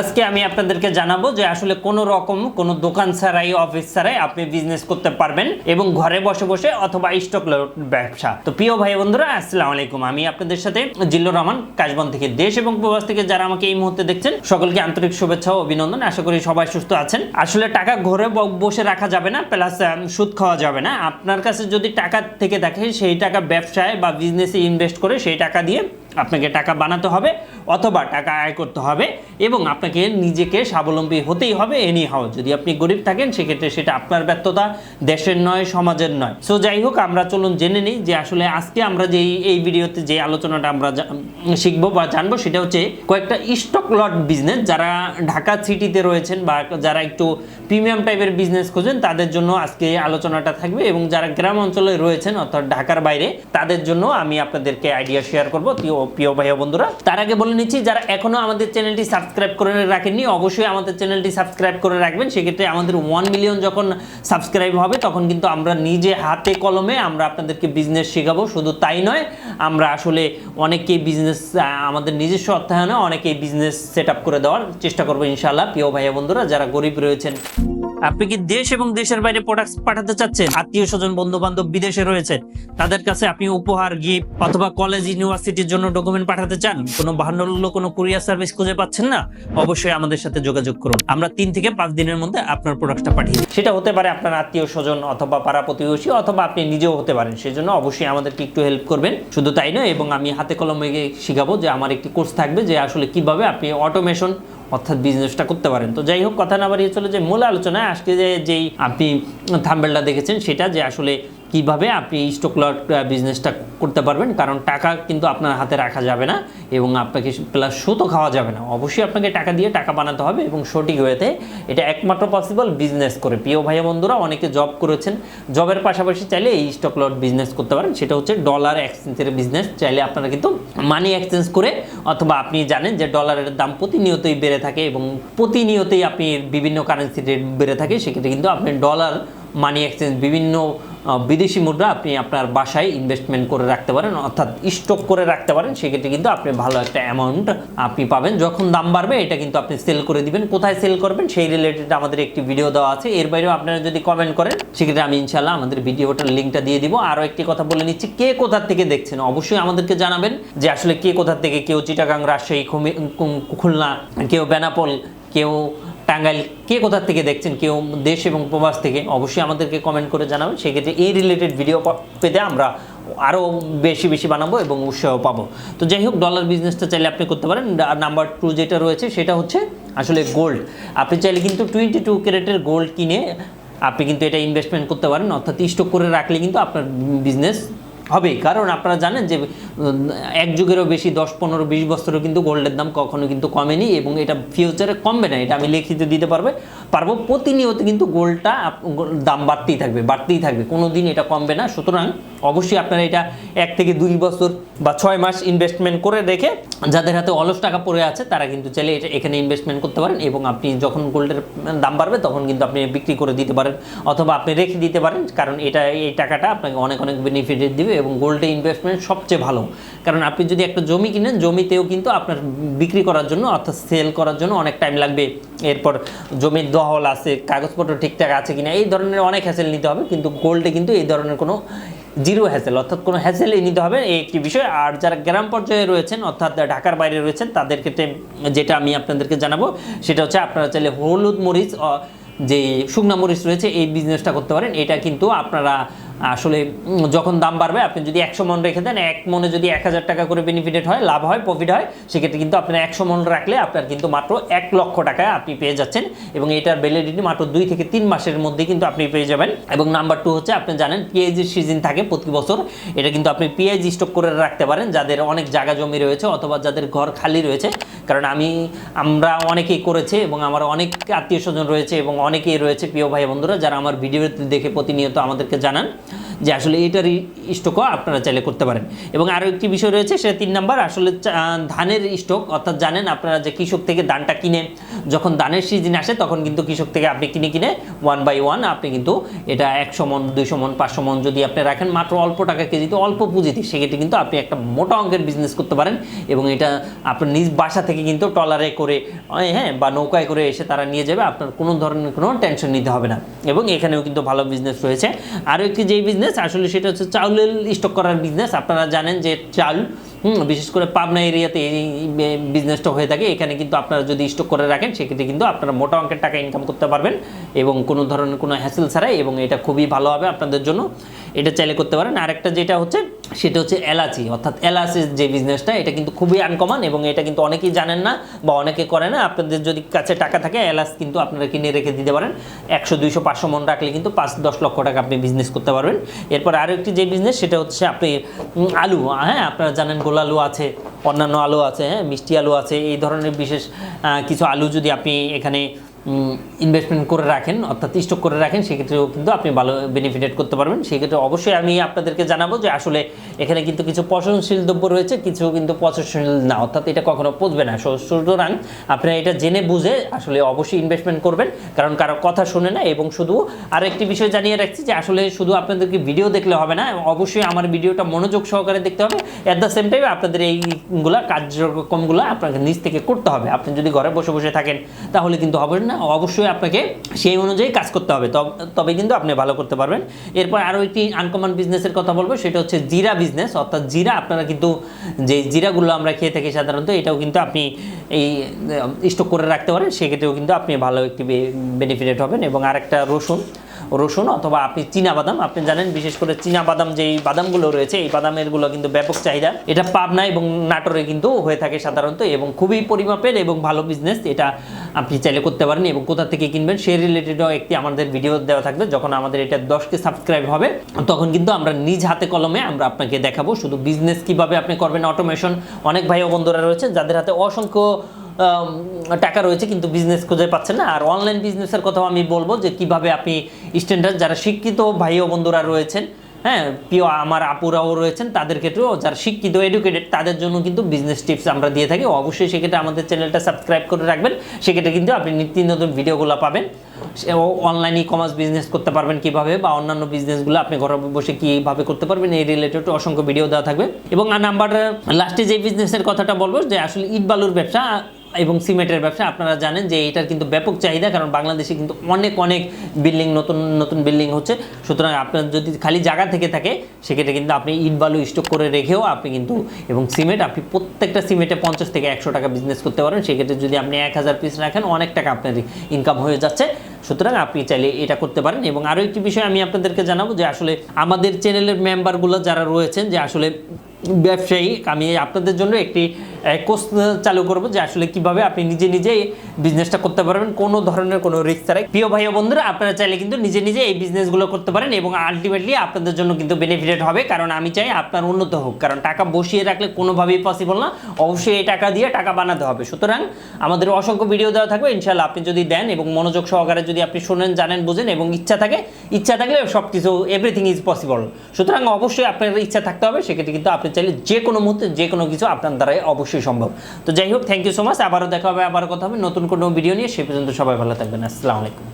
আজকে আমি আপনাদেরকে জানাব যে আসলে কোনো রকম কোনো দোকান ছাড়াই, অফিস ছাড়াই আপনি বিজনেস করতে পারবেন এবং ঘরে বসে বসে অথবা স্টক ব্যবসা। তো প্রিয় ভাই বন্ধুরা, আসসালামু আলাইকুম। আমি আপনাদের সাথে জিল্লুর রহমান, কাশবন থেকে দেশ এবং প্রবাস থেকে যারা আমাকে এই মুহূর্তে দেখছেন, সকলকে আন্তরিক শুভেচ্ছা ও অভিনন্দন। আশা করি সবাই সুস্থ আছেন। আসলে টাকা ঘরে বসে রাখা যাবে না প্লাস সুদ খাওয়া যাবে না। আপনার কাছে যদি টাকা থেকে থাকে সেই টাকা ব্যবসায় বা বিজনেসে ইনভেস্ট করে সেই টাকা দিয়ে আপনাকে টাকা বানাতে হবে অথবা টাকা আয় করতে হবে এবং আপনাকে নিজেকে স্বাবলম্বী হতেই হবে এনি হাও যদি আপনি গরিব থাকেন, সেক্ষেত্রে সেটা আপনার ব্যর্থতা, দেশের নয়, সমাজের নয়। সো যাই হোক, আমরা চলুন জেনে নিই যে আসলে আজকে আমরা যে এই ভিডিওতে যে আলোচনাটা আমরা শিখব বা জানব, সেটা হচ্ছে কয়েকটা স্টক লট বিজনেস যারা ঢাকা সিটিতে রয়েছেন বা যারা একটু প্রিমিয়াম টাইপের বিজনেস খোঁজেন, তাদের জন্য আজকে আলোচনাটা থাকবে এবং যারা গ্রাম অঞ্চলে রয়েছেন, অর্থাৎ ঢাকার বাইরে, তাদের জন্য আমি আপনাদেরকে আইডিয়া শেয়ার করব। প্রিয় ভাইয়া বন্ধুরা, তার আগে বলে নিচ্ছি, যারা এখনও আমাদের চ্যানেলটি সাবস্ক্রাইব করে রাখেননি, অবশ্যই আমাদের চ্যানেলটি সাবস্ক্রাইব করে রাখবেন। সেক্ষেত্রে আমাদের ওয়ান মিলিয়ন যখন সাবস্ক্রাইব হবে, তখন কিন্তু আমরা নিজে হাতে কলমে আমরা আপনাদেরকে বিজনেস শেখাবো। শুধু তাই নয়, আমরা আসলে অনেকেই বিজনেস আমাদের নিজস্ব অর্থায়নে অনেকেই বিজনেস সেট করে দেওয়ার চেষ্টা করব ইনশাআল্লাহ। প্রিয় ভাইয়া বন্ধুরা, যারা গরিব রয়েছেন আপনি কি দেশ এবং দেশের বাইরে প্রোডাক্ট পাঠাতে চাচ্ছেন? আত্মীয় স্বজন বন্ধু বান্ধব বিদেশে রয়েছে। তাদের কাছে আপনি উপহার গিফট অথবা কলেজ ইউনিভার্সিটির জন্য ডকুমেন্ট পাঠাতে চান? কোনো বাহান্ন কোনো কুরিয়ার সার্ভিস খুঁজে পাচ্ছেন না? অবশ্যই আমাদের সাথে যোগাযোগ করুন। আমরা তিন থেকে পাঁচ দিনের মধ্যে আপনার প্রোডাক্টটা পাঠিয়ে দিই। সেটা হতে পারে আপনার আত্মীয় স্বজন অথবা পাড়া প্রতিবেশী অথবা আপনি নিজেও হতে পারেন। সেজন্য অবশ্যই আমাদেরকে একটু হেল্প করবেন। শুধু তাই নয়, এবং আমি হাতে কলমে শিখাবো যে আমার একটি কোর্স থাকবে যে আসলে কীভাবে আপনি অটোমেশন অর্থাৎ বিজনেসটা করতে পারেন। তো যাই হোক, কথা না বাড়িয়ে চলে যে মূল আলোচনায় আজকে যে, যেই আপনি থাম্বেলটা দেখেছেন, সেটা যে আসলে কীভাবে আপনি স্টক লট বিজনেসটা করতে পারবেন? কারণ টাকা কিন্তু আপনার হাতে রাখা যাবে না এবং আপনাকে প্লাস সুতো খাওয়া যাবে না। অবশ্যই আপনাকে টাকা দিয়ে টাকা বানাতে হবে এবং সঠিক ওয়েতে এটা একমাত্র পসিবল বিজনেস করে। প্রিয় ভাই বন্ধুরা, অনেকে জব করেছেন জবের পাশাপাশি চাইলে এই স্টক লট বিজনেস করতে পারেন। সেটা হচ্ছে ডলার এক্সচেঞ্জের বিজনেস চাইলে আপনারা কিন্তু মানি এক্সচেঞ্জ করে, অথবা আপনি জানেন যে ডলারের দাম প্রতিনিয়তই বেড়ে থাকে এবং প্রতিনিয়তই আপনি বিভিন্ন কারেন্সি রেট বেড়ে থাকে। সেক্ষেত্রে কিন্তু আপনি ডলার মানি এক্সচেঞ্জ বিভিন্ন বিদেশি মুদ্রা আপনি আপনার বাসায় ইনভেস্টমেন্ট করে রাখতে পারেন, অর্থাৎ স্টক করে রাখতে পারেন, সেক্ষেত্রে কিন্তু আপনি ভালো একটা অ্যামাউন্ট আপনি পাবেন। যখন দাম বাড়বে, এটা কিন্তু আপনি সেল করে দিবেন। কোথায় সেল করবেন, সেই রিলেটেড আমাদের একটি ভিডিও দেওয়া আছে। এর বাইরেও আপনারা যদি কমেন্ট করেন, সেক্ষেত্রে আমি ইনশাল্লাহ আমাদের ভিডিওটার লিঙ্কটা দিয়ে দিব। আরও একটি কথা বলে নিচ্ছি, কে কোথা থেকে দেখছেন? অবশ্যই আমাদেরকে জানাবেন যে আসলে কে কোথা থেকে, কেউ চিটাগাং, রাজশাহী খুলনা কেউ বেনাপোল, কেউ টাঙ্গাইল, কে কোথা থেকে দেখছেন, কেউ দেশ এবং প্রবাস থেকে, অবশ্যই আমাদেরকে কমেন্ট করে জানাবেন। সেক্ষেত্রে এই রিলেটেড ভিডিও পেতে আমরা আরও বেশি বেশি বানাবো এবং উৎসাহ পাবো। তো যাই হোক ডলার বিজনেসটা চাইলে আপনি করতে পারেন। আর নাম্বার টু যেটা রয়েছে, সেটা হচ্ছে আসলে গোল্ড আপনি চাইলে কিন্তু টোয়েন্টি টু ক্যারেটের গোল্ড কিনে আপনি কিন্তু এটা ইনভেস্টমেন্ট করতে পারেন। অর্থাৎ স্টক করে রাখলে কিন্তু আপনার বিজনেস হবে। কারণ আপনারা জানেন যে এক যুগেরও বেশি দশ, পনেরো, বিশ বছরও কিন্তু গোল্ডের দাম কখনো কিন্তু কমেনি এবং এটা ফিউচারে কমবে না। এটা আমি লিখিত দিতে পারবে, পারব। প্রতিনিয়ত কিন্তু গোল্ডটা দাম বাড়তেই থাকবে বাড়তেই থাকবে। কোনো দিন এটা কমবে না। সুতরাং অবশ্যই আপনারা এটা এক থেকে দুই বছর বা ছয় মাস ইনভেস্টমেন্ট করে রেখে যাদের হাতে অলস টাকা পড়ে আছে, তারা কিন্তু চাইলে এটা এখানে ইনভেস্টমেন্ট করতে পারেন এবং আপনি যখন গোল্ডের দাম বাড়বে, তখন কিন্তু আপনি বিক্রি করে দিতে পারেন অথবা আপনি রেখে দিতে পারেন। কারণ এটা, এই টাকাটা আপনাকে অনেক অনেক বেনিফিট দিবে এবং গোল্ডে ইনভেস্টমেন্ট সবচেয়ে ভালো। কারণ আপনি যদি একটা জমি কিনেন, জমিতেও কিন্তু আপনার বিক্রি করার জন্য অর্থাৎ সেল করার জন্য অনেক টাইম লাগবে। এরপর জমির দহল আছে, কাগজপত্র ঠিকঠাক আছে কিনা, এই ধরনের অনেক হ্যাসেল নিতে হবে। কিন্তু গোল্ডে কিন্তু এই ধরনের কোনো জিরো হ্যাসেল অর্থাৎ কোনো হ্যাসেলই নিতে হবে। এই একটি বিষয়। আর যারা গ্রাম পর্যায়ে রয়েছেন, অর্থাৎ ঢাকার বাইরে রয়েছেন, তাদের ক্ষেত্রে যেটা আমি আপনাদেরকে জানাব, সেটা হচ্ছে আপনারা চাইলে হলুদ মরিচ যে শুকনা মরিচ রয়েছে, এই বিজনেসটা করতে পারেন। এটা কিন্তু আপনারা আসলে যখন দাম বাড়বে, আপনি যদি একশো মন রেখে দেন, এক মনে যদি এক হাজার টাকা করে বেনিফিটেড হয়, লাভ হয় প্রফিট হয়, সেক্ষেত্রে কিন্তু আপনার একশো মন রাখলে আপনার কিন্তু মাত্র এক লক্ষ টাকা আপনি পেয়ে যাচ্ছেন এবং এটার ভ্যালিডিটি মাত্র দুই থেকে তিন মাসের মধ্যে কিন্তু আপনি পেয়ে যাবেন। এবং নাম্বার টু হচ্ছে, আপনি জানেন পিএইচের সিজন থাকে প্রতি বছর। এটা কিন্তু আপনি পিএইচ স্টক করে রাখতে পারেন, যাদের অনেক জায়গা জমি রয়েছে অথবা যাদের ঘর খালি রয়েছে। কারণ আমি, আমরা অনেকেই করেছে এবং আমার অনেক আত্মীয় স্বজন রয়েছে এবং অনেকেই রয়েছে প্রিয় ভাই বন্ধুরা, যারা আমার ভিডিও দেখে প্রতিনিয়ত আমাদেরকে জানান যে আসলে এটার স্টকও আপনারা চাইলে করতে পারেন। এবং আরও একটি বিষয় রয়েছে, সেটা তিন নাম্বার, আসলে ধানের স্টক অর্থাৎ জানেন আপনারা যে কৃষক থেকে ধানটা কিনে যখন ধানের সিজন আসে, তখন কিন্তু কৃষক থেকে আপনি কিনে কিনে ওয়ান বাই ওয়ান আপনি কিন্তু এটা একশো মন, দুইশো মন, পাঁচশো মন যদি আপনি রাখেন, মাত্র অল্প টাকা কেজিতে অল্প পুঁজিতে সেক্ষেত্রে কিন্তু আপনি একটা মোটা অঙ্কের বিজনেস করতে পারেন এবং এটা আপনার নিজ বাসা থেকে কিন্তু ট্রলারে করে হ্যাঁ বা নৌকায় করে এসে তারা নিয়ে যাবে, আপনার কোনো ধরনের কোনো টেনশন নিতে হবে না। এবং এখানেও কিন্তু ভালো বিজনেস রয়েছে। আরও একটি যেই বিজনেস আসলে সেটা হচ্ছে চাউলের স্টক করার বিজনেস আপনারা জানেন যে চাল হুম, বিশেষ করে পাবনা এরিয়াতে এই বিজনেসটা হয়ে থাকে। এখানে কিন্তু আপনারা যদি স্টক করে রাখেন সেক্ষেত্রে কিন্তু আপনারা মোটা অঙ্কের টাকা ইনকাম করতে পারবেন এবং কোনো ধরনের কোনো হ্যাসেল ছাড়াই এবং এটা খুবই ভালো হবে আপনাদের জন্য। এটা চাইলে করতে পারেন। আরেকটা যেটা হচ্ছে সেটা হচ্ছে এলাচি। অর্থাৎ এলাচির যে বিজনেসটা এটা কিন্তু খুবই আনকমন এবং এটা কিন্তু অনেকেই জানেন না বা অনেকে করে না। আপনাদের যদি কাছে টাকা থাকে, এলাচ কিন্তু আপনারা কিনে রেখে দিতে পারেন। একশো, দুইশো, পাঁচশো মন রাখলে কিন্তু পাঁচ, দশ লক্ষ টাকা আপনি বিজনেস করতে পারবেন। এরপর আরও একটি যে বিজনেস সেটা হচ্ছে আপনি আলু। হ্যাঁ আপনারা জানেন গোল আলু আছে, অন্যান্য আলু আছে হ্যাঁ মিষ্টি আলু আছে, এই ধরনের বিশেষ কিছু আলু যদি আপনি এখানে ইনভেস্টমেন্ট করে রাখেন, অর্থাৎ স্টক করে রাখেন, সেক্ষেত্রেও কিন্তু আপনি ভালো বেনিফিটেড করতে পারবেন। সেক্ষেত্রে অবশ্যই আমি আপনাদেরকে জানাব যে আসলে এখানে কিন্তু কিছু পচনশীল দ্রব্য রয়েছে, কিছু কিন্তু পচনশীল না, অর্থাৎ এটা কখনো পচবে না। সুতরাং আপনারা এটা জেনে বুঝে আসলে অবশ্যই ইনভেস্টমেন্ট করবেন, কারণ কারও কথা শুনে না। এবং শুধু আরও একটি বিষয় জানিয়ে রাখছি যে আসলে শুধু আপনাদেরকে ভিডিও দেখলে হবে না অবশ্যই আমার ভিডিওটা মনোযোগ সহকারে দেখতে হবে। অ্যাট দ্য সেম টাইম আপনাদের এইগুলা কার্যক্রমগুলো আপনাকে নিজ থেকে করতে হবে। আপনি যদি ঘরে বসে বসে থাকেন, তাহলে কিন্তু হবে না। অবশ্যই আপনাকে সেই অনুযায়ী কাজ করতে হবে। তব- তবে কিন্তু আপনি ভালো করতে পারবেন। এরপর আরও একটি আনকমন বিজনেসের কথা বলব, সেটা হচ্ছে জিরা বিজনেস অর্থাৎ জিরা আপনারা কিন্তু যে জিরাগুলো আমরা খেয়ে থাকি সাধারণত, এটাও কিন্তু আপনি এই স্টক করে রাখতে পারেন। সেক্ষেত্রেও কিন্তু আপনি ভালো একটি বেনিফিটেড হবেন। এবং আরেকটা রসুন রসুন অথবা আপনি চীনা বাদাম। আপনি জানেন, বিশেষ করে চীনা বাদাম যেই বাদামগুলো রয়েছে, এই বাদামেরগুলো কিন্তু ব্যাপক চাহিদা। এটা পাবনা এবং নাটোরে কিন্তু হয়ে থাকে সাধারণত, এবং খুবই পরিমাপের এবং ভালো বিজনেস এটা আপনি চাইলে করতে পারেন এবং কোথা থেকে কিনবেন সে রিলেটেডও একটি আমাদের ভিডিও দেওয়া থাকবে। যখন আমাদের এটা দশকে সাবস্ক্রাইব হবে, তখন কিন্তু আমরা নিজ হাতে কলমে আমরা আপনাকে দেখাবো শুধু বিজনেস কীভাবে আপনি করবেন অটোমেশন অনেক ভাই ও বন্ধুরা রয়েছে, যাদের হাতে অসংখ্য টাকা রয়েছে কিন্তু বিজনেস খুঁজে পাচ্ছেন না। আর অনলাইন বিজনেসের কথাও আমি বলব যে কীভাবে আপনি স্ট্যান্ডার্ড যারা শিক্ষিত ভাই ও বন্ধুরা রয়েছেন হ্যাঁ প্রিয় আমার আপুরাও রয়েছেন, তাদের ক্ষেত্রেও যারা শিক্ষিত এডুকেটেড তাদের জন্য কিন্তু বিজনেস টিপস আমরা দিয়ে থাকি। অবশ্যই সেক্ষেত্রে আমাদের চ্যানেলটা সাবস্ক্রাইব করে রাখবেন। সেক্ষেত্রে কিন্তু আপনি নিত্য নতুন ভিডিওগুলো পাবেন। অনলাইন ই কমার্স বিজনেস করতে পারবেন কীভাবে বা অন্যান্য বিজনেসগুলো আপনি ঘরে বসে কীভাবে করতে পারবেন, এই রিলেটেড অসংখ্য ভিডিও দেওয়া থাকবে। এবং আর নাম্বার লাস্টে যে বিজনেসের কথাটা বলব, যে আসলে ইট বালুর ব্যবসা এবং সিমেন্টের ব্যবসা, আপনারা জানেন যে এটার কিন্তু ব্যাপক চাহিদা, কারণ বাংলাদেশে কিন্তু অনেক অনেক বিল্ডিং, নতুন নতুন বিল্ডিং হচ্ছে। সুতরাং আপনার যদি খালি জায়গা থেকে থাকে, সেক্ষেত্রে কিন্তু আপনি ইট বালু স্টক করে রেখেও আপনি কিন্তু, এবং সিমেন্ট, আপনি প্রত্যেকটা সিমেন্টে পঞ্চাশ থেকে একশো টাকা বিজনেস করতে পারেন। সেক্ষেত্রে যদি আপনি এক হাজার পিস রাখেন, অনেক টাকা আপনার ইনকাম হয়ে যাচ্ছে। সুতরাং আপনি চাইলে এটা করতে পারেন। এবং আরও একটি বিষয় আমি আপনাদেরকে জানাব যে আসলে আমাদের চ্যানেলের মেম্বারগুলো যারা রয়েছেন, যে আসলে ব্যবসায়ী, আমি আপনাদের জন্য একটি কোর্স চালু করব যে আসলে কীভাবে আপনি নিজে নিজে বিজনেসটা করতে পারবেন, কোনো ধরনের কোনো রিস্ক ছাড়াই। প্রিয় ভাই বন্ধুরা, আপনারা চাইলে কিন্তু নিজে নিজে এই বিজনেসগুলো করতে পারেন এবং আলটিমেটলি আপনাদের জন্য কিন্তু বেনিফিটেড হবে, কারণ আমি চাই আপনার উন্নত হোক। কারণ টাকা বসিয়ে রাখলে কোনোভাবেই পসিবল না। অবশ্যই এই টাকা দিয়ে টাকা বানাতে হবে। সুতরাং আমাদের অসংখ্য ভিডিও দেওয়া থাকবে ইনশাল্লাহ আপনি যদি দেন এবং মনোযোগ সহকারে যদি আপনি শোনেন, জানেন, বুঝেন এবং ইচ্ছা থাকে, ইচ্ছা থাকলে সব কিছু এভরিথিং ইজ পসিবল সুতরাং অবশ্যই আপনার ইচ্ছা থাকতে হবে, সেক্ষেত্রে কিন্তু আপনি চাইলে যে কোনো মুহূর্তে যে কোনো কিছু আপনার দ্বারাই অবশ্যই সম্ভব। তো যাই হোক থ্যাংক ইউ সো মাচ আবারও দেখা হবে, আবারও কথা হবে। নতুন কোনো ভিডিও নিয়ে, সে পর্যন্ত সবাই ভালো থাকবেন। আসসালামু আলাইকুম।